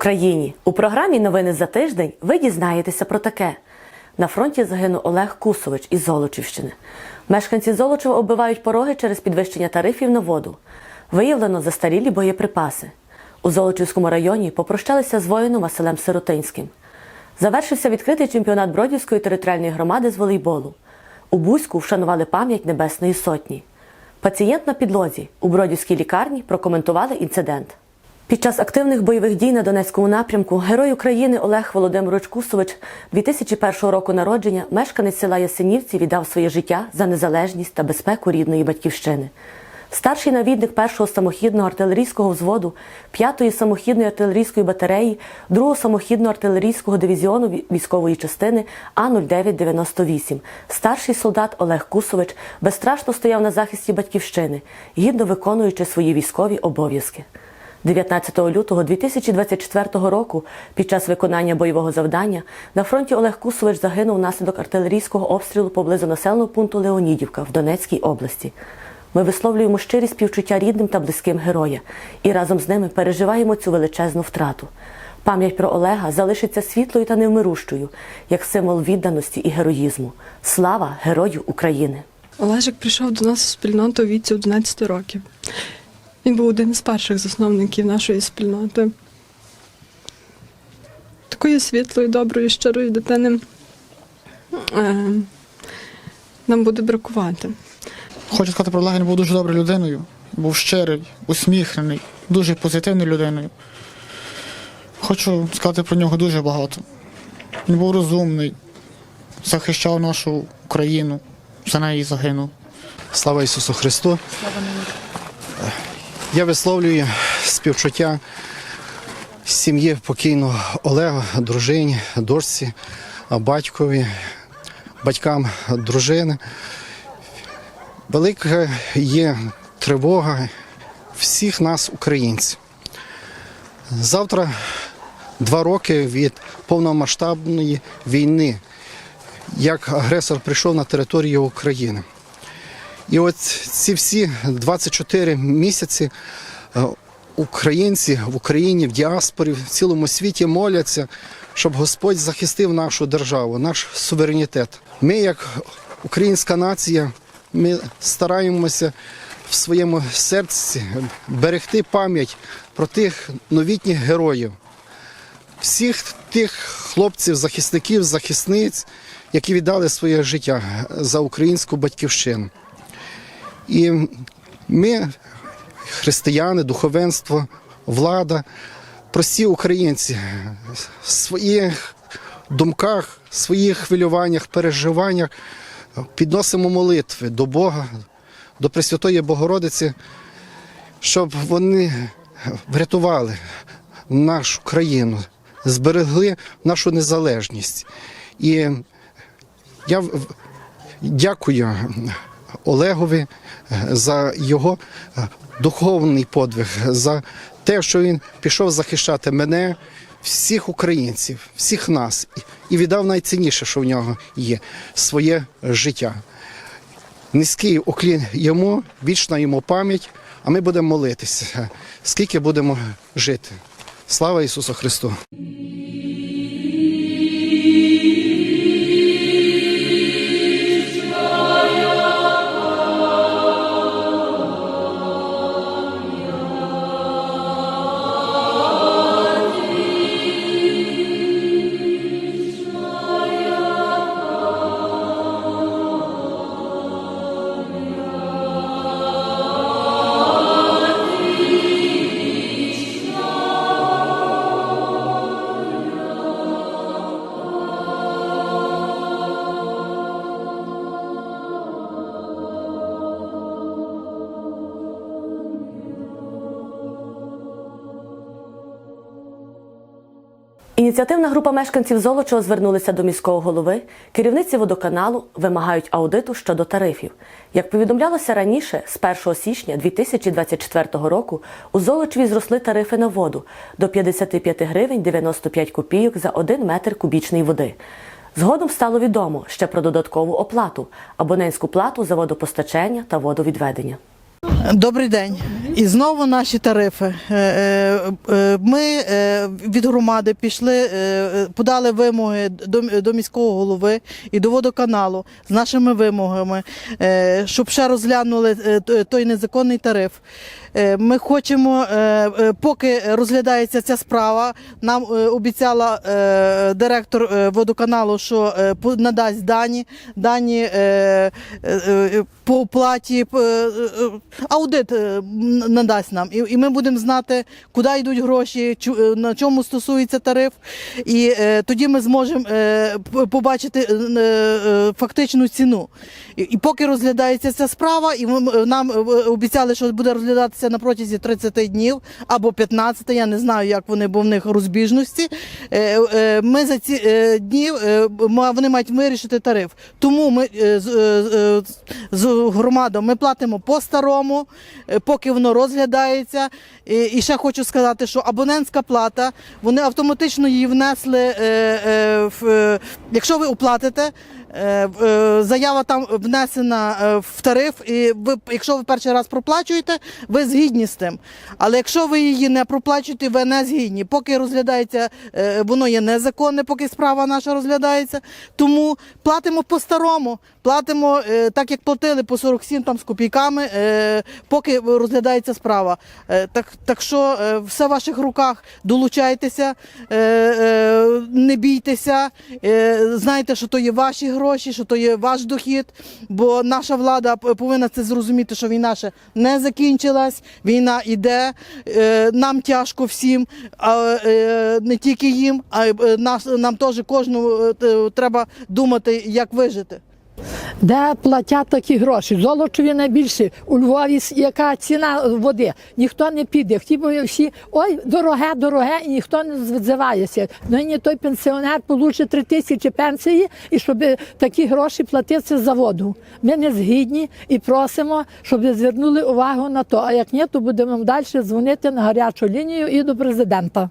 Україні у програмі Новини за тиждень ви дізнаєтеся про таке. На фронті загинув Олег Кусович із Золочівщини. Мешканці Золочева оббивають пороги через підвищення тарифів на воду. Виявлено застарілі боєприпаси. У Золочівському районі попрощалися з воїном Василем Сиротинським. Завершився відкритий чемпіонат Бродівської територіальної громади з волейболу. У Бузьку вшанували пам'ять Небесної Сотні. Пацієнт на підлозі у Бродівській лікарні прокоментували інцидент. Під час активних бойових дій на Донецькому напрямку герой України Олег Володимирович Кусович 2001 року народження, мешканець села Ясенівці, віддав своє життя за незалежність та безпеку рідної батьківщини. Старший навідник першого самохідного артилерійського взводу, 5-ї самохідної артилерійської батареї, 2-го самохідного артилерійського дивізіону військової частини А-0998. Старший солдат Олег Кусович безстрашно стояв на захисті батьківщини, гідно виконуючи свої військові обов'язки. 19 лютого 2024 року під час виконання бойового завдання на фронті Олег Кусович загинув внаслідок артилерійського обстрілу поблизу населеного пункту Леонідівка в Донецькій області. Ми висловлюємо щирі співчуття рідним та близьким героя і разом з ними переживаємо цю величезну втрату. Пам'ять про Олега залишиться світлою та невмирущою, як символ відданості і героїзму. Слава Герою України! Олежик прийшов до нас у спільноту віці 11 років. Він був один з перших засновників нашої спільноти. Такої світлої, доброї, щирої дитини е, нам буде бракувати. Хочу сказати про Олега, був дуже доброю людиною, був щирий, усміхнений, дуже позитивною людиною. Хочу сказати про нього дуже багато. Він був розумний, захищав нашу Україну, за неї загинув. Слава Ісусу Христу! Я висловлюю співчуття сім'ї покійного Олега, дружині, дочці, батькові, батькам дружини. Велика є тривога всіх нас, українців. Завтра два роки від повномасштабної війни, як агресор прийшов на територію України. І от ці всі 24 місяці е, українці в Україні, в діаспорі, в цілому світі моляться, щоб Господь захистив нашу державу, наш суверенітет. Ми, як українська нація, ми стараємося в своєму серці берегти пам'ять про тих новітніх героїв, всіх тих хлопців, захисників, захисниць, які віддали своє життя за українську батьківщину. І ми, християни, духовенство, влада, прості українці, в своїх думках, своїх хвилюваннях, переживаннях підносимо молитви до Бога, до Пресвятої Богородиці, щоб вони врятували нашу країну, зберегли нашу незалежність. І я дякую Олегові е, за його е, духовний подвиг, за те, що він пішов захищати мене, всіх українців, всіх нас, і віддав найцінніше, що в нього є своє життя. Низький уклін йому, вічна йому пам'ять, а ми будемо молитися, скільки будемо жити. Слава Ісусу Христу! Ініціативна група мешканців Золочева звернулися до міського голови. Керівниці водоканалу вимагають аудиту щодо тарифів. Як повідомлялося раніше, з 1 січня 2024 року у Золочеві зросли тарифи на воду до 55 гривень 95 копійок за 1 метр кубічної води. Згодом стало відомо ще про додаткову оплату абонентську плату за водопостачання та водовідведення. Добрий день. І знову наші тарифи. Е, е, е, Ми від громади пішли, подали вимоги до, міського голови і до водоканалу з нашими вимогами, щоб ще розглянули той незаконний тариф. Е, Ми хочемо, е, е, поки розглядається ця справа, нам обіцяла директор водоканалу, що надасть дані, дані по оплаті, аудит надасть нам. І, ми будемо знати, куди йдуть гроші, на чому стосується тариф. І тоді ми зможемо побачити фактичну ціну. І, поки розглядається ця справа, і нам обіцяли, що буде розглядатися на протязі 30 днів або 15, я не знаю, як вони, бо в них розбіжності. Е, е, Ми за ці е, дні вони мають вирішити тариф. Тому ми з, громадою ми платимо по-старому, е, поки воно розглядається. І, ще хочу сказати, що абонентська плата, вони автоматично її внесли. Якщо ви оплатите, заява там внесена е, в тариф, і ви, якщо ви перший раз проплачуєте, ви згідні з тим. Але якщо ви її не проплачуєте, ви не згідні. Поки розглядається, е, воно є незаконне, поки справа наша розглядається. Тому платимо по-старому, платимо е, так, як платили по 47 там, з копійками, е, поки розглядається справа. Е, Так, так що все в ваших руках. Долучайтеся, не бійтеся, знайте, що то є ваші гроші, що то є ваш дохід, бо наша влада повинна це зрозуміти, що війна ще не закінчилась, війна йде, нам тяжко всім, а не тільки їм, а нам теж кожному треба думати, як вижити. Де платять такі гроші? Золочеві найбільше. У Львові яка ціна води? Ніхто не піде. Хотіли всі, ой, дороге, дороге, і ніхто не відзивається. Нині той пенсіонер получить три тисячі пенсії, і щоб такі гроші платити за воду. Ми не згідні і просимо, щоб звернули увагу на то. А як ні, то будемо далі дзвонити на гарячу лінію і до президента.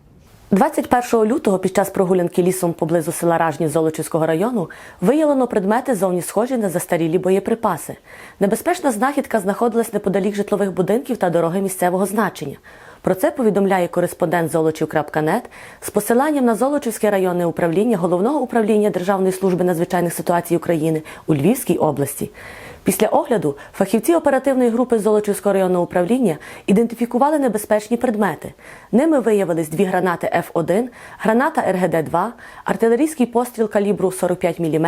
21 лютого під час прогулянки лісом поблизу села Ражні Золочівського району виявлено предмети зовні схожі на застарілі боєприпаси. Небезпечна знахідка знаходилась неподалік житлових будинків та дороги місцевого значення. Про це повідомляє кореспондент Золочів.нет з посиланням на Золочівське районне управління Головного управління Державної служби надзвичайних ситуацій України у Львівській області. Після огляду фахівці оперативної групи Золочівського районного управління ідентифікували небезпечні предмети. Ними виявились дві гранати Ф1, граната РГД-2, артилерійський постріл калібру 45 мм,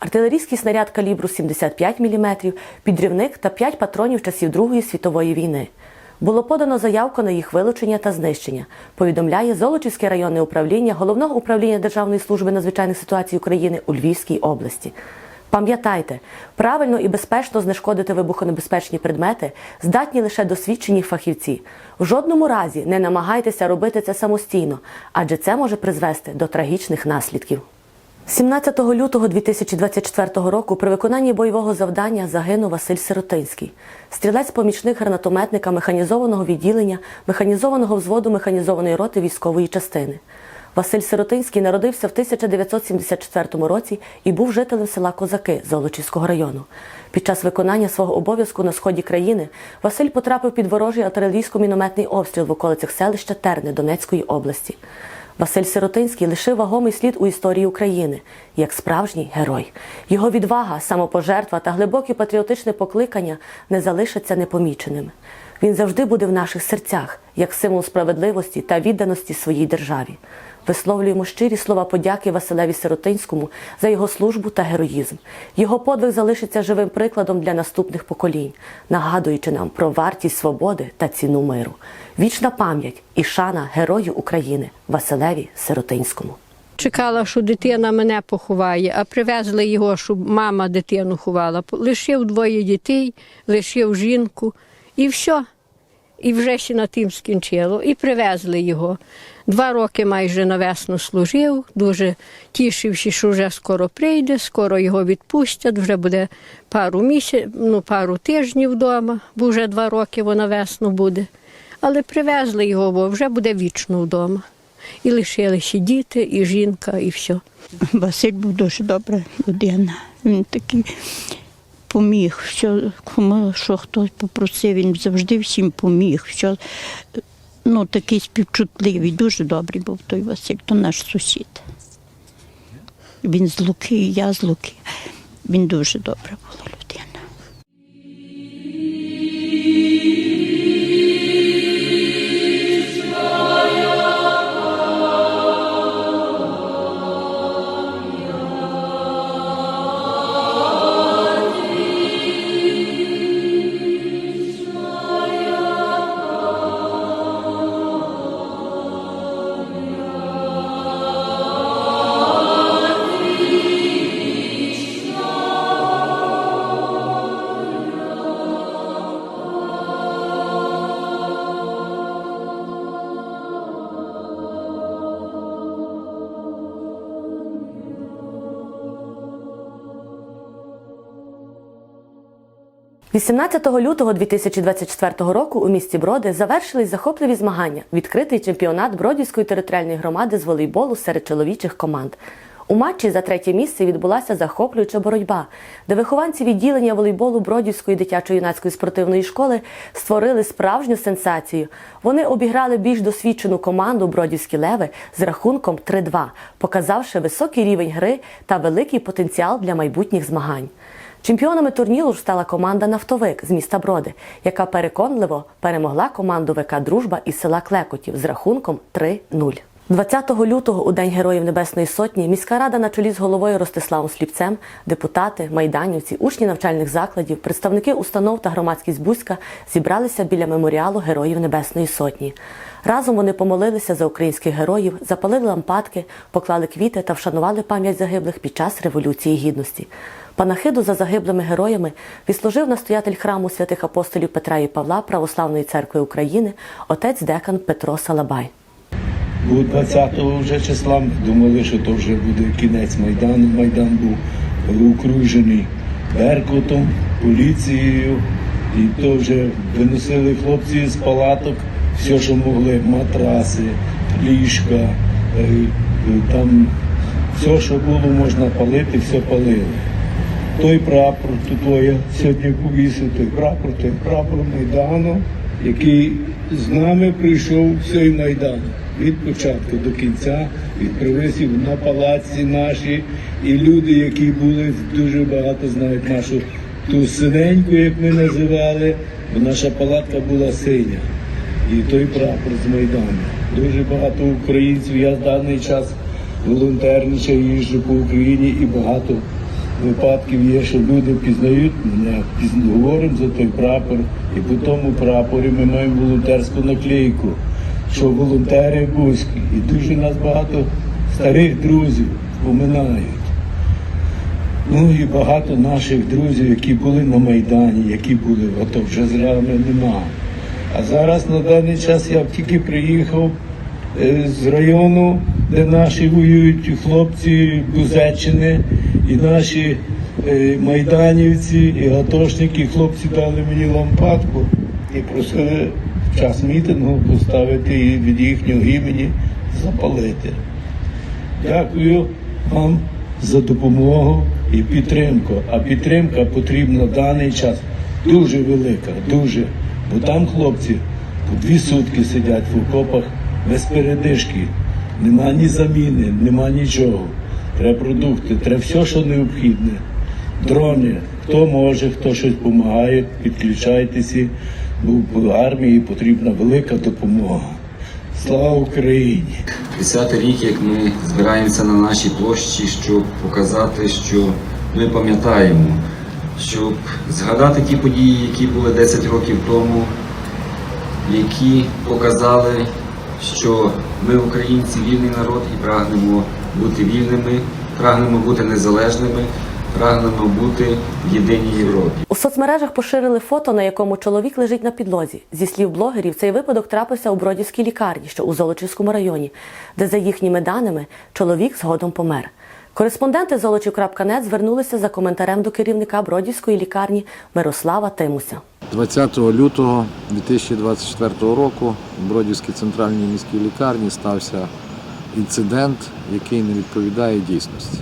артилерійський снаряд калібру 75 мм, підрівник та 5 патронів часів Другої світової війни. Було подано заявку на їх вилучення та знищення, повідомляє Золочівське районне управління Головного управління Державної служби надзвичайних ситуацій України у Львівській області. Пам'ятайте, правильно і безпечно знешкодити вибухонебезпечні предмети здатні лише досвідчені фахівці. В жодному разі не намагайтеся робити це самостійно, адже це може призвести до трагічних наслідків. 17 лютого 2024 року при виконанні бойового завдання загинув Василь Сиротинський, стрілець-помічник гранатометника механізованого відділення механізованого взводу механізованої роти військової частини. Василь Сиротинський народився в 1974 році і був жителем села Козаки Золочівського району. Під час виконання свого обов'язку на сході країни Василь потрапив під ворожий артилерійсько-мінометний обстріл в околицях селища Терни Донецької області. Василь Сиротинський лишив вагомий слід у історії України як справжній герой. Його відвага, самопожертва та глибоке патріотичне покликання не залишаться непоміченими. Він завжди буде в наших серцях як символ справедливості та відданості своїй державі. Висловлюємо щирі слова подяки Василеві Сиротинському за його службу та героїзм. Його подвиг залишиться живим прикладом для наступних поколінь, нагадуючи нам про вартість свободи та ціну миру. Вічна пам'ять і шана герою України Василеві Сиротинському. Чекала, що дитина мене поховає, а привезли його, щоб мама дитину ховала. Лишив двоє дітей, лишив жінку і все. І вже ще на тим скінчило. І привезли його. Два роки майже на весну служив, дуже тішився, що вже скоро прийде, скоро його відпустять, вже буде пару місяців, ну, пару тижнів вдома, бо вже два роки вона весну буде. Але привезли його, бо вже буде вічно вдома. І лишилися діти, і жінка, і все. Василь був дуже добра людина. Він такий поміг. Що, кому що хтось попросив, він завжди всім поміг. Все. ну, такий співчутливий, дуже добрий був той Василь, то наш сусід. Він з Луки, я з Луки. Він дуже добра була людина. – 18 лютого 2024 року у місті Броди завершились захопливі змагання. Відкритий чемпіонат Бродівської територіальної громади з волейболу серед чоловічих команд. У матчі за третє місце відбулася захоплююча боротьба, де вихованці відділення волейболу Бродівської дитячо-юнацької спортивної школи створили справжню сенсацію. Вони обіграли більш досвідчену команду Бродівські леви з рахунком 3-2, показавши високий рівень гри та великий потенціал для майбутніх змагань. Чемпіонами турніру ж стала команда Нафтовик з міста Броди, яка переконливо перемогла команду ВК Дружба із села Клекотів з рахунком 3-0. 20 лютого, у День Героїв Небесної Сотні, міська рада на чолі з головою Ростиславом Сліпцем, депутати, майданівці, учні навчальних закладів, представники установ та громадськість Бузька зібралися біля меморіалу Героїв Небесної Сотні. Разом вони помолилися за українських героїв, запалили лампадки, поклали квіти та вшанували пам'ять загиблих під час Революції Гідності. Панахиду за загиблими героями відслужив настоятель храму святих апостолів Петра і Павла Православної церкви України, отець декан Петро Салабай. Бо 20-го вже числа думали, що то вже буде кінець Майдану. Майдан був окружений Беркутом, поліцією, і то вже виносили хлопці з палаток все, що могли, матраси, ліжка, е, е, там все, що було можна палити, все палили. Той прапор, тут я сьогодні повісив той прапор, той прапор Майдану, який з нами прийшов цей Майдан від початку до кінця, від привисів на палаці наші, і люди, які були дуже багато знають нашу ту синеньку, як ми називали, бо наша палатка була синя. І той прапор з Майдану. Дуже багато українців. Я в даний час волонтерничаю, їжджу по Україні і багато випадків є, що люди пізнають мене, говоримо за той прапор, і по тому прапорі ми маємо волонтерську наклейку, що волонтери бузькі. І дуже нас багато старих друзів поминають. Ну і багато наших друзів, які були на Майдані, які були в АТО, вже з нами нема. А зараз на даний час я тільки приїхав е, з району, де наші воюють хлопці Бузеччини і наші е, майданівці, і гатошники, хлопці дали мені лампадку і просили в час мітингу поставити її від їхнього імені запалити. Дякую вам за допомогу і підтримку. А підтримка потрібна в даний час дуже велика, дуже. Бо там хлопці по дві сутки сидять в окопах без передишки. Нема ні заміни, нема нічого. Треба продукти, треба все, що необхідне. Дрони, хто може, хто щось допомагає, підключайтеся, бо в армії потрібна велика допомога. Слава Україні! 10 рік, як ми збираємося на нашій площі, щоб показати, що ми пам'ятаємо, щоб згадати ті події, які були 10 років тому, які показали, що ми, українці, вільний народ і прагнемо бути вільними, прагнемо бути незалежними, прагнемо бути в єдиній Європі. У соцмережах поширили фото, на якому чоловік лежить на підлозі. Зі слів блогерів, цей випадок трапився у Бродівській лікарні, що у Золочівському районі, де, за їхніми даними, чоловік згодом помер. Кореспонденти Золочів.нет звернулися за коментарем до керівника Бродівської лікарні Мирослава Тимуся. 20 лютого 2024 року в Бродівській центральній міській лікарні стався інцидент, який не відповідає дійсності.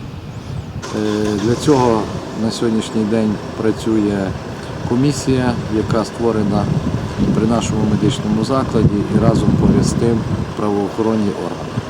Е, Для цього на сьогоднішній день працює комісія, яка створена при нашому медичному закладі і разом поряд з тим правоохоронні органи.